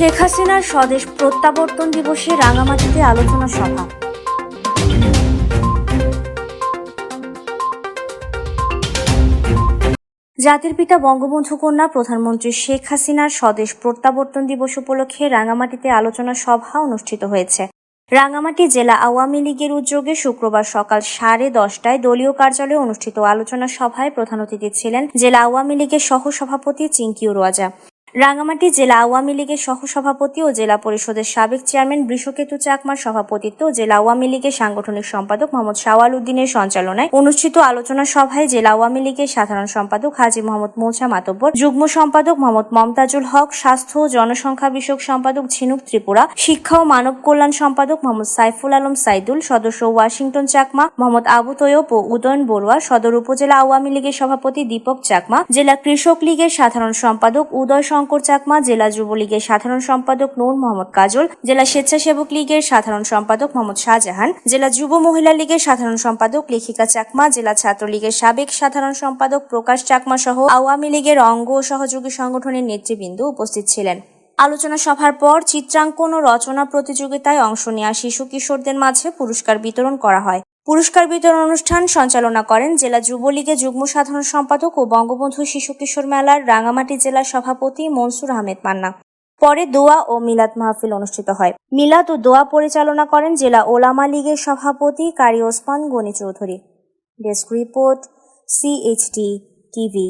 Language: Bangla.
শেখ হাসিনার স্বদেশ প্রত্যাবর্তন দিবসে রাঙামাটিতে আলোচনা সভা। জাতির পিতা বঙ্গবন্ধু কন্যা প্রধানমন্ত্রী শেখ হাসিনার স্বদেশ প্রত্যাবর্তন দিবস উপলক্ষে রাঙামাটিতে আলোচনা সভা অনুষ্ঠিত হয়েছে। রাঙামাটি জেলা আওয়ামী লীগের উদ্যোগে শুক্রবার সকাল সাড়ে দশটায় দলীয় কার্যালয়ে অনুষ্ঠিত আলোচনা সভায় প্রধান অতিথি ছিলেন জেলা আওয়ামী লীগের সহসভাপতি চিঙ্কিউ রোয়াজা। রাঙামাটি জেলা আওয়ামী লীগের সহসভাপতি ও জেলা পরিষদের সাবেক চেয়ারম্যান বৃষকেতু চাকমার সভাপতিত্ব জেলা আওয়ামী লীগের সাংগঠনিক সম্পাদক মোহাম্মদ শাওয়াল উদ্দিনের সঞ্চালনায় অনুষ্ঠিত আলোচনা সভায় জেলা আওয়ামী লীগের সাধারণ সম্পাদক হাজি মোহাম্মদ মৌসা মাতব্বর, যুগ্ম সম্পাদক মোহাম্মদ মমতাজুল হক, স্বাস্থ্য ও জনসংখ্যা বিষয়ক সম্পাদক ঝিনুক ত্রিপুরা, শিক্ষা ও মানব কল্যাণ সম্পাদক মোহাম্মদ সাইফুল আলম সাইদুল, সদস্য ওয়াশিংটন চাকমা মোহাম্মদ আবু তৈয়ব ও উদয়ন বড়ুয়া, সদর উপজেলা আওয়ামী লীগের সভাপতি দীপক চাকমা, জেলা কৃষক লীগের সাধারণ সম্পাদক উদয় শঙ্কর চাকমা, জেলা যুবলীগের সাধারণ সম্পাদক নূর মোহাম্মদ কাজল, জেলা স্বেচ্ছাসেবক লীগের সাধারণ সম্পাদক মোহাম্মদ শাহজাহান, জেলা যুব মহিলা লীগের সাধারণ সম্পাদক লেখিকা চাকমা, জেলা ছাত্রলীগের সাবেক সাধারণ সম্পাদক প্রকাশ চাকমা সহ আওয়ামী লীগের অঙ্গ ও সহযোগী সংগঠনের নেতৃবৃন্দ উপস্থিত ছিলেন। আলোচনা সভার পর চিত্রাঙ্কন ও রচনা প্রতিযোগিতায় অংশ নেওয়া শিশু কিশোরদের মাঝে পুরস্কার বিতরণ করা হয়। পুরস্কার বিতরণ অনুষ্ঠান সঞ্চালনা করেন জেলা যুবলীগের যুগ্ম সাধারণ সম্পাদক ও বঙ্গবন্ধু শিশু কিশোর মেলার রাঙামাটি জেলা সভাপতি মনসুর আহমেদ মান্না। পরে দোয়া ও মিলাদ মাহফিল অনুষ্ঠিত হয়। মিলাদ ও দোয়া পরিচালনা করেন জেলা ওলামা লীগের সভাপতি Qari Osman Gani Chowdhury. Desk report CHT TV